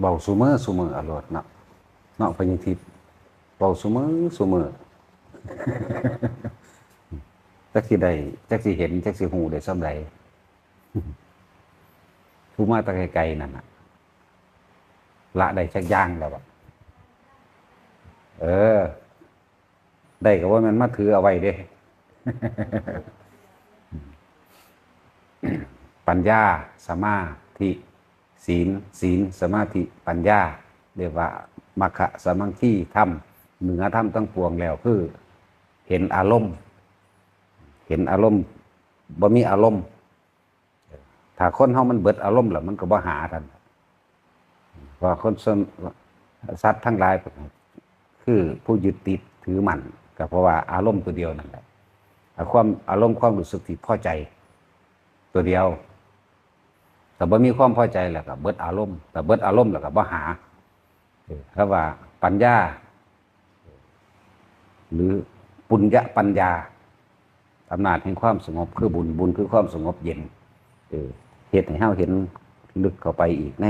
เบาซุมือซุมืออรรถเนาะเนาะพญิทิพเบาซุมือซุมือจักสิได้จักสิเห็นจักสิหูได้ซ้ำใดผู้มาตะไกลๆนั่นน่ะละได้ชักย่างแล้วอะเออ ได้ก็ว่ามันมาถือเอาไว้เด้ ปัญญาสมาธิ ศีลศีลสมาธิปัญญา เรียกว่ามัคคะสมังคีธรรมเหนือธรรมตั้งปวงแล้วคือ เห็นอารมณ์ เห็นอารมณ์บ่มีอารมณ์ถ้าคนเฮามันเบิดอารมณ์แล้วมันก็บ่หาทันเพราคนสนสัตว์ทั้งหลายคือผู้ยึดติดถือมันก็เพราะว่าอารมณ์ตัวเดียวนั่นแหละความอารมณ์ความรู้สึกที่พอใจตัวเดียว แต่บ่มีความพอใจแล้วก็เบิดอารมณ์แต่เบิดอารมณ์แล้วก็บ่หาเออเพราะว่าปัญญา หรือปุญญปัญญาอำนาจแห่งความสงบคือบุญบุญคือความสงบเย็นเหตุให้เฮาเห็นลึกเข้าไปอีกใน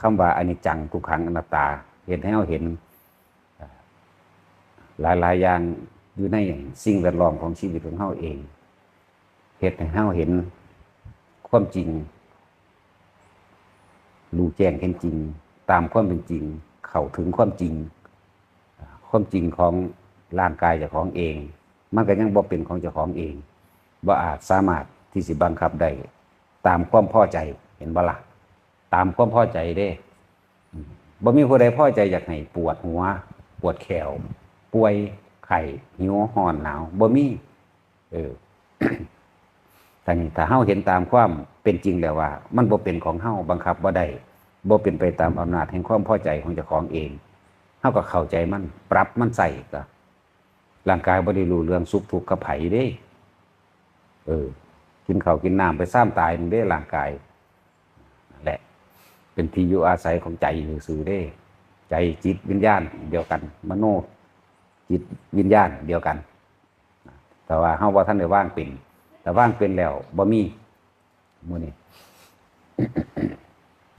คำว่าอนิจจังทุกขังอนัตตา เหตุให้เฮาเห็น หลายหลายๆอย่างอยู่ในสิ่งแวดล้อมของชีวิตของเฮาเองเหตุให้เฮาเห็นความจริง รู้แจ้งเห็นจริง ตามความเป็นจริง เข้าถึงความจริง ความจริงของร่างกายเจ้าของเอง มันก็ยังบ่เป็นของเจ้าของเองบ่อาจสามารถที่สิบังคับได้ตามความพอใจเห็นบ่ละตามความพอใจเด้บ่มีผู้ใดพอใจอยากให้ปวดหัว ปวดแขวป่วยไข้หิวห่อนหนาวบ่มีเออ แต่นี่ถ้าเฮาเห็นตามความเป็นจริงแล้วว่า มันบ่เป็นของเฮาบังคับบ่ได้บ่เป็นไปตามอำนาจแห่งความพอใจของเจ้าของเองเฮาก็เข้าใจมันปรับมันใส่ก็ร่างกายบ่ได้รู้เรื่องสุขทุกข์กับไผเด้ เออ กินข้าวกินน้ำไปซ้ำตายมันเด้ร่างกายแหละ เป็นที่อยู่อาศัยของใจซื่อๆเด้ ใจจิตวิญญาณเดียวกัน มโนจิตวิญญาณเดียวกัน แต่ว่าเฮาว่าท่านได้ว่างเป็น แต่ว่างเป็นแล้วบ่มีมื้อนี้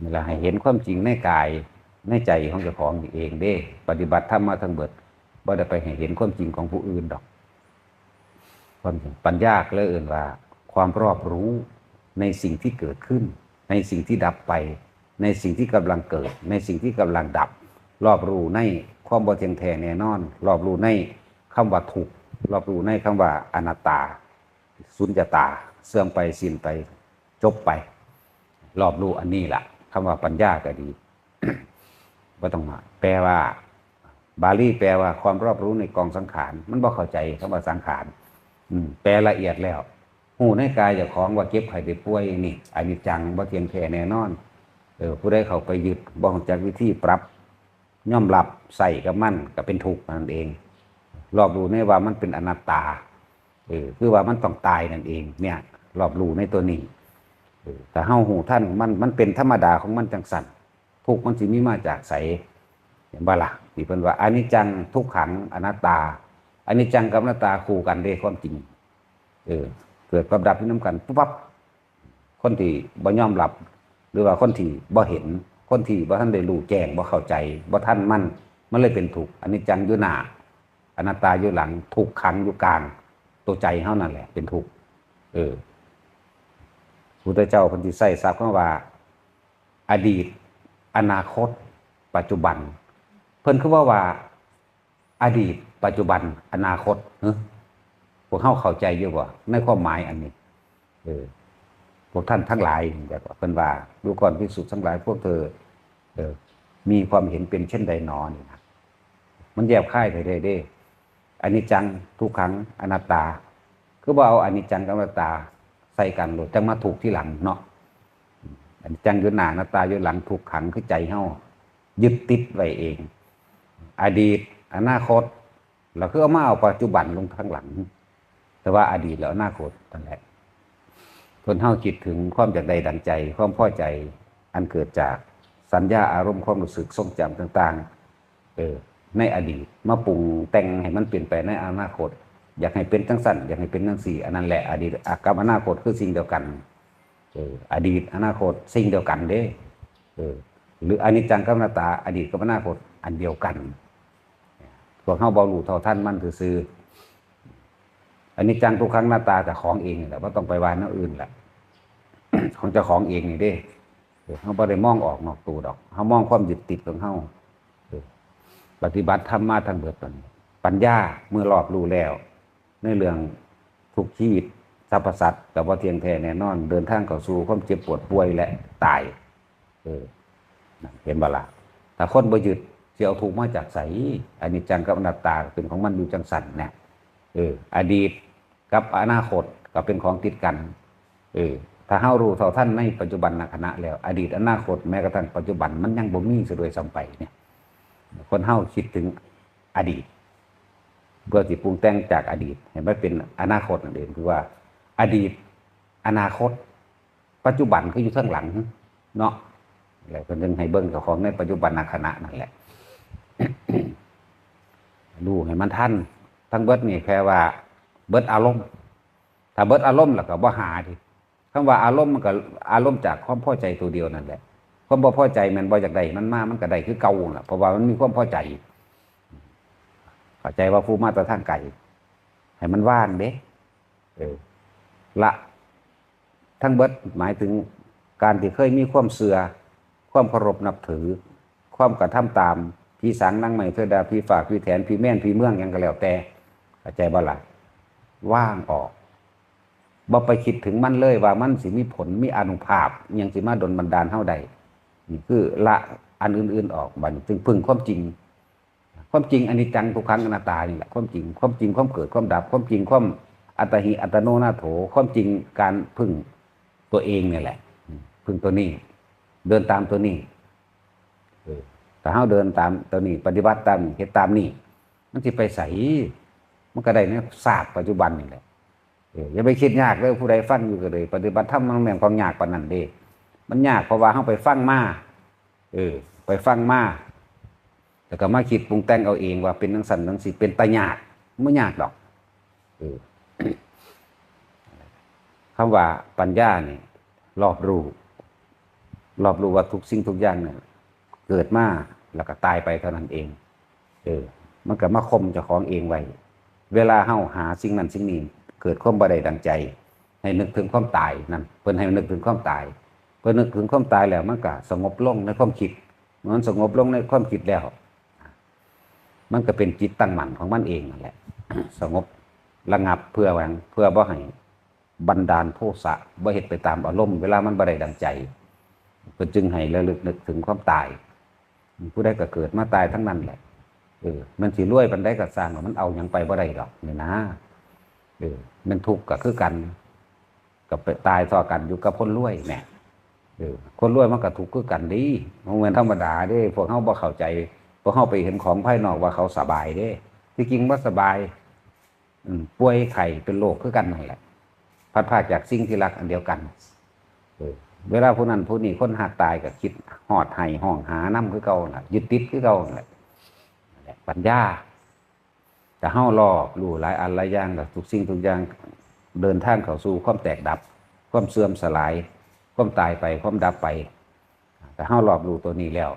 เวลาให้เห็นความจริงในกายในใจของเจ้าของเองเด้ ปฏิบัติธรรมมาทั้งเบิดบ่ได้ไปให้เห็นความจริงของผู้อื่นดอก ความจริงปัญญาเลยเอื่นว่า ความรอบรู้ในสิ่งที่เกิดขึ้น ในสิ่งที่ดับไป ในสิ่งที่กำลังเกิด ในสิ่งที่กำลังดับ รอบรู้ในความบ่เทียงแท้แน่นอน รอบรู้ในคำว่าทุกรอบรู้ในคำว่าอนัตตา สุญญตาเสื่อมไปสิ้นไปจบไป รอบรู้อันนี้แหละคำว่าปัญญาก็ดีว่าต้องมาแปลว่า บาลีแปลว่าความรอบรู้ในกองสังขาร มันบ่เข้าใจคำว่าสังขารอืม แปลละเอียดแล้วหูในกายเจ้าของว่าเก็บไข้ได้ป่วยนี่อันนี้จังบ่เทียงแท้แน่นอนเออผู้ใดเขาไปยึดบ่รู้จักวิธีปรับ ย่อมรับใส่กับมันก็เป็นทุกข์นั่นเอง รอบรู้ในว่ามันเป็นอนัตตา เออคือว่ามันต้องตายนั่นเอง เนี่ยรอบรู้ในตัวนี้แต่เฮาหูท่านมันมันเป็นธรรมดาของมันจังสันทุกมันสิมีมาจากใสเห็นบ่ล่ะที่เพิ่นว่าอนิจจังทุกขังอนัตตาอนิจจังกับอนัตตาคู่กันเด้ความจริง เออ เกิดกับดับที่น้ำกันปุ๊บปั๊บคนที่บ่ยอมรับ หรือว่าคนที่บ่เห็น คนที่บ่ท่านได้รู้แจ้งบ่เข้าใจบ่ท่านมันมันเลยเป็นทุกข์อนิจจังอยู่หน้าอนัตตาอยู่หลังทุกขังอยู่กลาง ตัวใจเฮานั่นแหละ เป็นทุกข์เออพุทธเจ้าพันธิใส่ทราบคำว่า อดีต อนาคต ปัจจุบัน เพิ่นคือว่าว่า อดีต ปัจจุบัน อนาคตเฮ้พวกเฮาเข้าใจอยู่บ่าในความหมายอันนี้ เออ พวกท่านทั้งหลายแบบว่าเพิ่นว่าดูก่อนพิสุทธ์ทั้งหลายพวกเธอ เออ มีความเห็นเป็นเช่นใดนอนี่นะมันแยบค่ายไปเลยเด้ อันิจจังทุกขังอนัตตา คือว่าเอาอันิจจังกับอนัตตาใส่กันโลดจังมาถูกที่หลังเนาะอันิจจังอยู่หน้าอนัตตาอยู่หลังทุกขังคือใจเฮายึดติดไว้เอง อดีตอนาคตเราคือเอามาเอาปัจจุบันลงข้างหลัง แต่ว่าอดีตแล้วอนาคตนั่นแหละคนเฮาคิดถึงความจากใดดังใจ ความพอใจอันเกิดจากสัญญาอารมณ์ความรู้สึกทรงจำต่าง ๆ เออ ในอดีต มาปรุงแต่งให้มันเปลี่ยนไปในอนาคต อยากให้เป็นจังสั้นอยากให้เป็นจังสี่อันนั้นแหละอดีตกับอนาคตคือสิ่งเดียวกันเอออดีตอนาคตสิ่งเดียวกันเด้เออหรืออนิจจังกับนัตตา อดีตกับอนาคตอันเดียวกันพวกเฮาบ่รู้เท่าท่านมันคือซื่ออันนี้จังทุกครั้งหน้าตาแต่ของเองนี่แหละบ่ต้องไปวานเอาอื่นแหละของเจ้าของเองนี่เด้เอเฮาบ่ได้มองออกนอกตัวดอกเฮามองความยึดติดของเฮา ปฏิบัติธรรมมาทั้งเบิดตอนนี้ปัญญาเมื่อรอบรู้แล้ว ในเรื่องทุกชีวิตสรรพสัตว์กับว่าเทียงแท้แน่นอน เดินทางเข้าสู่ความเจ็บปวดป่วยและตาย เออเห็นบ่ล่ะถ้าคนบ่ยึดเสิเอาทุกข์มาจากไสอันนี้จังกับอนัตตาเป็นของมันอยู่จังสันเนี่ยเออ อดีตกับอนาคตก็เป็นของติดกัน เออ ถ้าเฮารู้เท่าท่านในปัจจุบันนขณะแล้ว อดีตอนาคตแม้กระทั่งปัจจุบันมันยังบ่มีซะดวยซ้ำไปเนี่ย คนเฮาคิดถึงอดีต เพื่อสิปรุงแต่งจากอดีตให้มันเป็นอนาคตนั่นเองคือว่า อดีต อนาคต ปัจจุบันก็อยู่ข้างหลัง เนาะอะไรเพิ่นจึงให้เบิ่งเจ้าของในปัจจุบันขณะนั่นแหละรู้ให้มันทันทั้งเบิดนี่แค่ว่า เบิดอารมณ์ ถ้าเบิดอารมณ์แล้วก็บ่หาดิคำว่าอารมณ์มันก็อารมณ์จากความพอใจตัวเดียวนั่นแหละ ความบ่พอใจมันบ่อยากได้มันมามันก็ได้คือเก่าล่ะเพราะว่ามันมีความพอใจเข้าใจว่าผู้มาแตรทางไก่ให้มันว่างเด้เออละทั้งเบิดหมายถึงการที่เคยมีความเสือความเคารพนับถือ ความกระทำตามพี่สังนั่งใหม่เทอดาพี่ฝากพี่แถนพี่แม่นพี่เมืองยังก็แล้วแต่เข้าใจบ่ล่ะว่างออกบ่ไปคิดถึงมันเลยว่ามันสิมีผลมีอนุภาพยังสิมาดลบันดาลเฮาใด นี่คือละอันอื่น ๆออกบัดนจึงพึ่งความจริง ความจริงอันนี้จังทุกครั้งอนัตตานี่แหละความจริงความจริงความเกิดความดับ ความจริงความอัตหิอัตโนนาโถ ความจริงการพึ่งตัวเองเนี่ยแหละ พึ่งตัวนี้ เดินตามตัวนี้แต่เฮาเดินตามตัวนี้ ปฏิบัติตามนี้เฮ็ดตามนี้มันสิไปใสมันก็ได้ในศาสตร์ปัจจุบันนี่แหละอย่าไปคิดยากเลยผู้ใดฟังอยู่ก็เลย ปฏิบัติธรรมมันแม่นความยากปานนั้นเด้ มันยากเพราะว่าเฮาไปฟังมาเออ ไปฟังมาแล้วก็มาคิดปรุงแต่งเอาเองว่าเป็นจังซั่นจังซี่เป็นตายากบ่ยากดอกเออคำว่าปัญญาเนี่ยรอบรู้รอบรู้ว่าทุกสิ่งทุกอย่างเนี่ยเกิดมาแล้วก็ตายไปเท่านั้นเอง เออ มันก็มาคมเจ้าของเองไว้ เวลาเฮาหาสิ่งนั้นสิ่งนี้เกิดความบ่ได้ดังใจ ให้นึกถึงความตายนั่นเพิ่นให้นึกถึงความตาย พิ่นนึกถึงความตายแล้วมันก็สงบลงในความคิดมันสงบลงในความคิดแล้ว มันก็เป็นจิตตั้งมั่นของมันเองนั่นแหละ สงบระงับเพื่อหวังเพื่อบ่ให้บันดาลโทสะบ่เฮ็ดไปตามอารมณ์เวลามันบ่ได้ดังใจเพิ่นจึงให้ระลึกนึกถึงความตาย ผู้ใดก็เกิดมาตายทั้งนั้นแหละเออมันสิรวยปานใดก็สร้างว่ามันเอาหยังไปบ่ได้ดอกนี่นะเออมันทุกข์ก็คือกัน กับไปตายต่อกันอยู่กับคนรวยแหน่เออ คนรวยมันก็ทุกคือกันดีมันเหมือนธรรมดาเด้ พวกเฮาบ่เข้าใจ พวกเฮาไปเห็นของภายนอกว่าเขาสบายเด้ ที่จริงบ่าสบาย อืป่วยไข้เป็นโรคคือกันนั่นแหละ พัดพาจากสิ่งที่รักอันเดียวกันเวลาผู้นั้นผู้นี้คนหักตายก็คิดหอดไห้ห้องหาน้ำคือเก่าน่ะ ยึดติดคือเก่าน่ะแหละปัญญาแต่เฮารอบรู้หลายอันหลายอย่างกับทุกสิ่งทุกอย่างเดินทางเข้าสู่ความแตกดับ ความเสื่อมสลาย ความตายไปความดับไป แต่เฮารอบรู้ตัวนี้แล้ว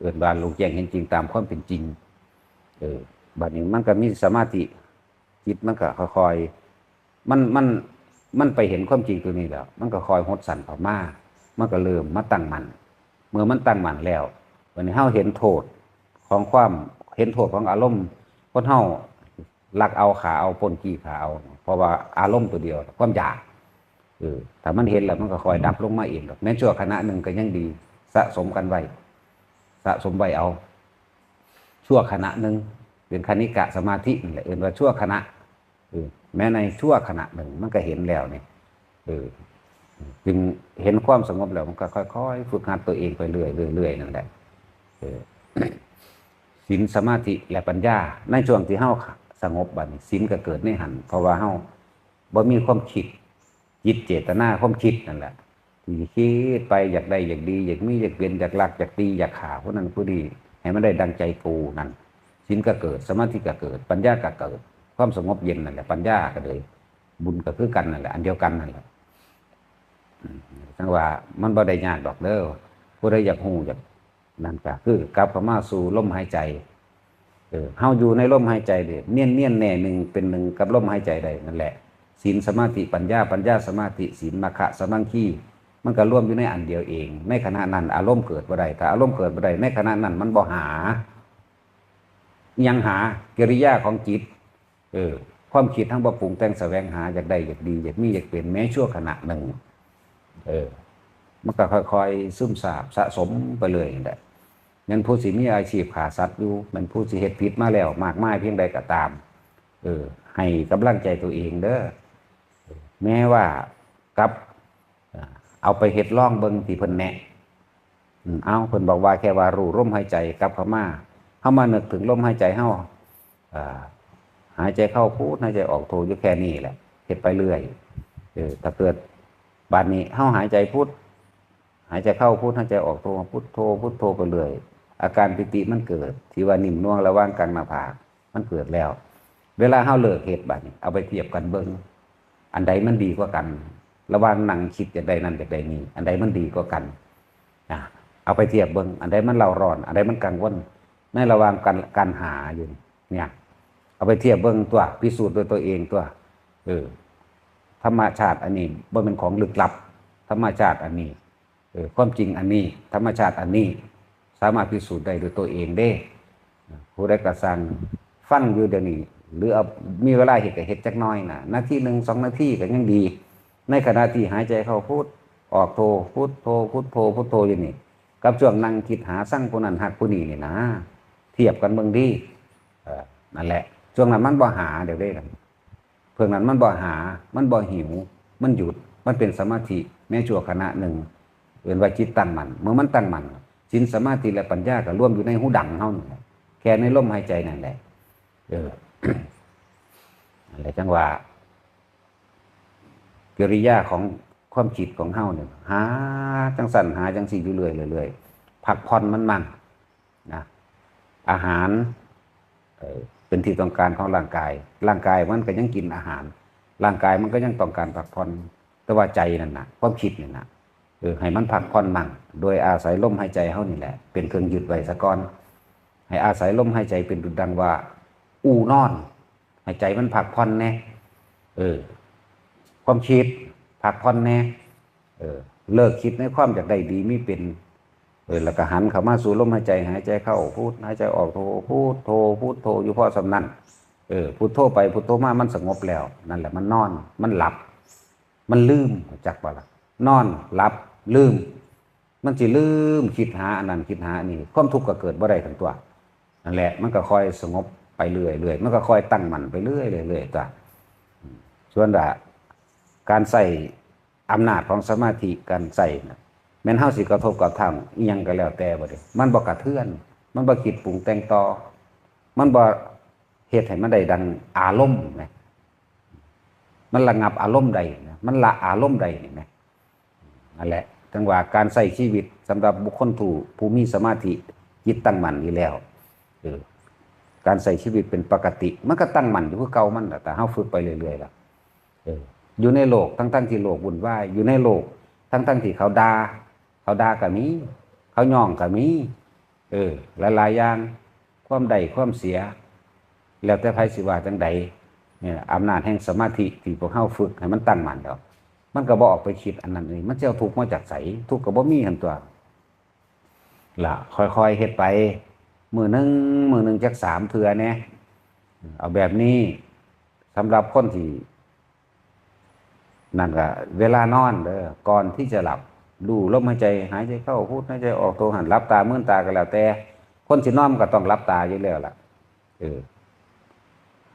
เอื่นบานลูกแจ้งเห็นจริงตามความเป็นจริง เออบัดนี้มันก็มีสมาธิจิตมันก็ค่อยๆมันมันมันไปเห็นความจริงตัวนี้แล้ว มันก็คอยหดสั่นเข้ามามันก็เริ่มมาตั้งมัน เมื่อมันตั้งมันแล้ววันนี้เฮาเห็นโทษของความเห็นโทษของอารมณ์คนเฮาลักเอาขาเอาปนขี้ขาเอา เพราะว่าอารมณ์ตัวเดียว ความอยาก เออถ้ามันเห็นแล้วมันก็คอยดับลงมาเองหรอกแม้ชั่วขณะหนึ่งก็ยังดี สะสมกันไว้สะสมไว้เอา ชั่วขณะหนึ่งเป็นคณิกะสมาธินี่แหละเอื่นว่าชั่วขณะเออแม้ในชั่วขณะหนึ่งมันก็เห็นแล้วเนี่ยเออจึงเห็นความสงบแล้วมันก็ค่อยๆฝึกหัดตัวเองไปเรื่อยๆเรื่อยๆนั่นแหละเออศีลสมาธิและปัญญา ในช่วงที่เฮาสงบบัดนี้ศีลก็เกิดในหันเพราะว่าเฮาบ่มีความคิด จิตเจตนาความคิดนั่นแหละที่คิดไปอยากได้อยากดี อยากมีอยากเป็นอยากรักอยากตีอยากขาผู้นั้นผู้นี้ให้มันได้ดังใจกูนั่นศีลก็เกิดสมาธิก็เกิด ปัญญาก็เกิด ความสงบเย็นนั่นแหละปัญญาก็เลย บุญก็คือกันนั่นแหละอันเดียวกันนั่นแหละทั้งว่ามันบ่ได้ยากดอกเด้อผู้ใดอยากหูอยากนั่นก็คือกลับเข้ามาสู่ลมหายใจเออเฮาอยู่ในลมหายใจเด้เนียนเนียนแน่หนึ่งเป็นหนึ่งกับลมหายใจได้นั่นแหละ ศีลสมาธิปัญญาปัญญาสมาธิศีลมรรคะสมังคีมันก็ร่วมอยู่ในอันเดียวเอง ในขณะนั้น อารมณ์เกิดบ่ได้ถ้าอารมณ์เกิดบ่ได้ในขณะนั้นมันบ่หา ยังหากิริยาของจิต เออ ความคิดทั้งบ่ปรุงแต่งแสวงหาอยากได้อยากดีอยากมีอยากเป็นแม้ชั่วขณะหนึ่ง เออ มันก็ค่อยๆซึมซาบสะสมไปเลยนั่นแหละงั้นผู้สิมีอาชีพขาสัตว์อยู่มันผู้สิเฮ็ดผิดมาแล้ว มากมายเพียงใดก็ตาม เออ ให้กำลังใจตัวเองเด้อ แม้ว่ากับเอาไปเฮ็ดล่องเบิงที่เพิ่นแนะเอาเพิ่นบอกว่าแค่ว่ารู้ลมหายใจกับเข้ามาเฮามานึกถึงลมหายใจเฮาอ่าหายใจเข้าพูดหายใจออกโทอยู่แค่นี้แหละเฮ็ดไปเรื่อยเออถ้าเกิดบาดนี้เฮาหายใจพูดหายใจเข้าพูดหายใจออกโทพุทโธพุทโธไปเรื่อยอาการปิติมันเกิด ที่ว่านิ่มน่วงระว่างกลางหน้าผากมันเกิดแล้ว เวลาเฮาเลิกเหตุบาดนี้ เอาไปเทียบกันเบิ่ง อันใดมันดีกว่ากัน ระหว่างนั่งคิดอย่างใดนั่นอย่างใดนี้ อันใดมันดีกว่ากันอะเอาไปเทียบเบิ่งอันใดมันเล่าร้อน อันใดมันกังวลในระหว่างการการหาอยู่เนี่ย เอาไปเทียบเบิ่งตัวพิสูจน์โดยตัวเองตัวเออธรรมชาติอันนี้บ่เป็นของลึกลับ ธรรมชาติอันนี้เออความจริงอันนี้ ธรรมชาติอันนี้ สามารถพิสูจน์ได้ด้วยตัวเองเด้ผู้ใดกระสังฟังอยู่เดี๋ยวนี้ หรือเอามีเวลาเห็ดก็เห็ดจักน้อยนะนาทีหนึ่งสองนาทีก็ยังดี ในขณะที่หายใจเข้าพูดออกโทพูดโทพูดโทพูดโทอยู่นี่ กับช่วงนั่งคิดหาสั่งผู้นั้นหักผู้นี้นี่นะ เทียบกันเบิ่งดีนั่นแหละช่วงนั้นมันบ่หาเดี๋ยวได้กันเพื่องนั้นมันบ่หา มันบ่หิว มันหยุดมันเป็นสมาธิแม้ชั่วขณะหนึ่งเป็นว่าจิตตั้งมันเมื่อมันตั้งมันสินสมาธิและปัญญาก็ร่วมอยู่ในหูดังเฮานี่แหละแค่ในลมหายใจนั่นแหละเออ อะไรจังว่ากิริยาของความคิดของเฮาเนี่ยหาจังสั่นหาจังสี่อยู่เรื่อยเรื่อยๆพักผ่อนมันมั่งนะอาหารเป็นที่ต้องการของร่างกาย ร่างกายมันก็ยังกินอาหาร ร่างกายมันก็ยังต้องการพักผ่อนแต่ว่าใจนั่นนะความคิดนี่นะเออให้มันพักผ่อนมั่งโดยอาศัยลมหายใจเฮานี่แหละ เป็นเครื่องหยึดไว้ซะก่อนให้อาศัยลมหายใจเป็นดุจดังว่า อู่นอนให้ใจมันพักผ่อนแน่เออ ความคิดพักผ่อนแน่เออ เลิกคิดในความอยากได้ดีไม่เป็นเออแล้วก็หันเข้ามาสู่ลมหายใจ หายใจเข้าพูดหายใจออกโทพูดโทพูดโทอยู่พอสำนันเออพูดโทไปพูดโทมามันสงบแล้ว นั่นแหละมันนอน มันหลับ มันลืมจักบ่ละนอนหลับลืม มันสิลืมคิดหาอันนั้นคิดหาอันนี้ความทุกข์ก็เกิดบ่ได้ทั้งตัวนั่นแหละ มันก็ค่อยสงบ ไปเรื่อยเรื่อยมันก็ค่อยตั้งมั่นไปเรื่อยเรื่อยเรื่อยตัวส่วนดาการใส่อำนาจของสมาธิการใส่นะแม่นเฮาสิกระทบกับทำอียังก็แล้วแต่บ่เด้มันบ่กระเทือน มันบ่คิดปรุงแต่งต่อ มันบ่เฮ็ดให้มันได้ดังอารมณ์แหมมันระงับอารมณ์ใดนะมันละอารมณ์ใดนี่แหมนั่นแหละจังว่าการใช้ชีวิตสำหรับบุคคลผู้ผู้มีสมาธิจิตตั้งมั่นอยู่แล้วเออ การใช้ชีวิตเป็นปกติ มันก็ตั้งมั่นอยู่คือเก่ามันแต่เฮาฝึกไปเรื่อยๆล่ะเอออยู่ในโลกทั้งๆที่โลกวุ่นวายอยู่ในโลก ทั้งๆที่เขาด่าเขาด่าก็มี เขาย่องก็มี เออหลายๆอย่างความใดความเสีย แล้วแต่ไผสิว่าจังใดเนี่ยอำนาจแห่งสมาธิที่พวกเฮาฝึกให้มันตั้งมั่นดอกมันก็บ่ออกไปคิดอันนั้นนี่มันจะเอาทุกข์มาจากไสทุกข์ก็บ่มีหันตัวล่ะค่อยๆเฮ็ดไป มือหนึ่งมือหนึ่งจักสามเทื่อแหน่ยเอาแบบนี้สำหรับคนที่นั่นก็เวลานอนเด้อก่อนที่จะหลับ ดูลมหายใจ หายใจเข้าพูดหายใจออกโทหันรับตาเมื่อนตาก็แล้ว แต่ คนสินอนก็ต้องรับตาอยู่แล้วล่ะ เออ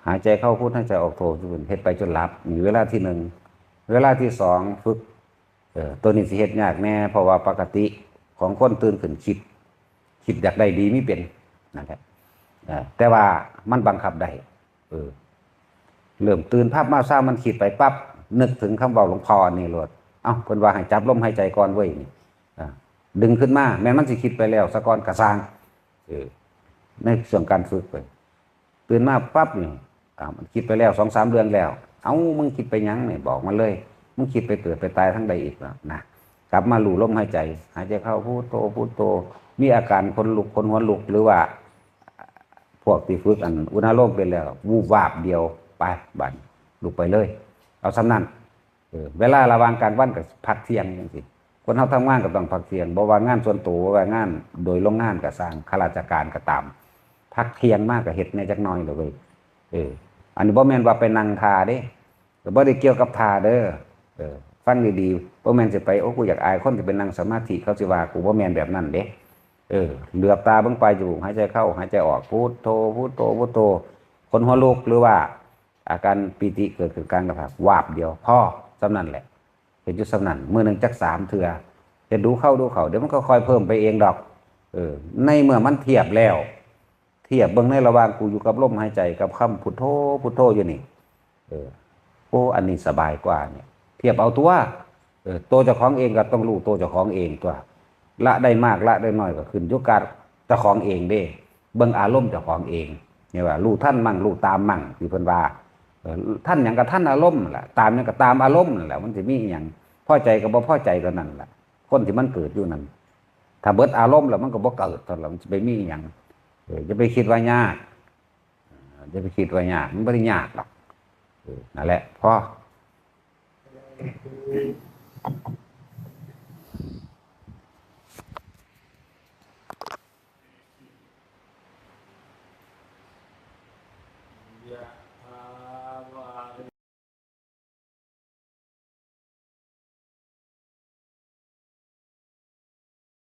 หายใจเข้าพูดหายใจออกโทจนเฮ็ดไปจนหลับมีเวลาที่หนึ่งเวลาที่สองฝึก เออตัวนี้สิเฮ็ดยากแน่เพราะว่าปกติของคนตื่นขึ้นคิด คิดอยากได้ดีไม่เป็น นั่นแหละแต่ว่ามันบังคับได้เออเริ่มตื่นภาพมาซ่ามันคิดไปปั๊บนึกถึงคำเบาหลวงพ่อนี่โลดเอ้าเพิ่นว่าให้จับลมหายใจก่อนเว้ยนี่ดึงขึ้นมา แม้มันสิคิดไปแล้วสะก่อนกระซางเออในส่วนการฝึกไปตื่นมาปั๊บนี่มันคิดไปแล้วสองสามเดือนแล้ว เอ้ามึงคิดไปยังเนี่ยบอกมาเลย มึงคิดไปเกิดไปตายทั้งใดอีกแล้วนะกลับมาหลู่ลมหายใจ หายใจเข้าพูดโตพูดโตมีอาการคนลุกคนหัวลุกหรือว่า พวกที่ฝึกอันอุณหโลมเป็นแล้ววูบวาบเดียวไปบันลุกไปเลย เอาสำนั่นเวลาระวางกางวันกับพักเที่ยงจังซี่คนเฮาทำงานก็ต้องพักเที่ยงบ่ว่างานส่วนตัวบ่ว่างาน โดยโรงงานก็สร้างข้าราชการก็ตาม พักเที่ยงมากก็เฮ็ดในจักหน่อยเด้อเว้ยเออ อันนี้บ่แมนว่าไปนั่งทาเด้ก็บ่ได้เกี่ยวกับทาเด้อเออฟังดีๆบ่แมนสิไปโอ้กูอยากอายคนที่เป็นนั่งสมาธิเขาสิว่ากูบ่แมนแบบนั้นเด้ เออเหลือบตาเบิ่งไปลายจมูกหายใจเข้าหายใจออกพูดโทพูดโทพูดโทคนหัวลุกหรือว่า อาการปีติเกิดขึ้นกลางกระเพาะวาบเดียวพ่อสำนันแหละเห็นจุดสำนันเมื่อหนึ่งจักสามเถื่อจะดูเข้าดูเขาเดี๋ยวมันก็ค่อยเพิ่มไปเองดอก เออ ในเมื่อมันเทียบแล้ว เทียบเบิ่งในระหว่างกูอยู่กับลมหายใจกับคำพุทโธพุทโธอยู่นี่ เออโอ้อันนี้สบายกว่าเนี่ย เทียบเอาตัวเออตัวเจ้าของเองก็ต้องรู้ตัวเจ้าของเองตัว ละได้มากละได้น้อยก็ขึ้นยุการเจ้าของเองเด้ เบิ่งอารมณ์เจ้าของเองเนี่ยว่ารู้ท่านมั่งรู้ตามมั่งที่เพิ่นว่าท่านหยังกับท่านอารมณ์แหละตามหยังกับตามอารมณ์นั่นแหละมันสิมีอหยังพอใจกับบ่พอใจก็นั่นแหละคนที่มันเกิดอยู่นั่นถ้าเบิดอารมณ์แล้วมันก็บ่เกิดตอนหลังจะไปมีอหยังจะไปคิดว่ายากจะไปคิดว่ายากมันบ่ได้ยากหรอกนั่นแหละพอ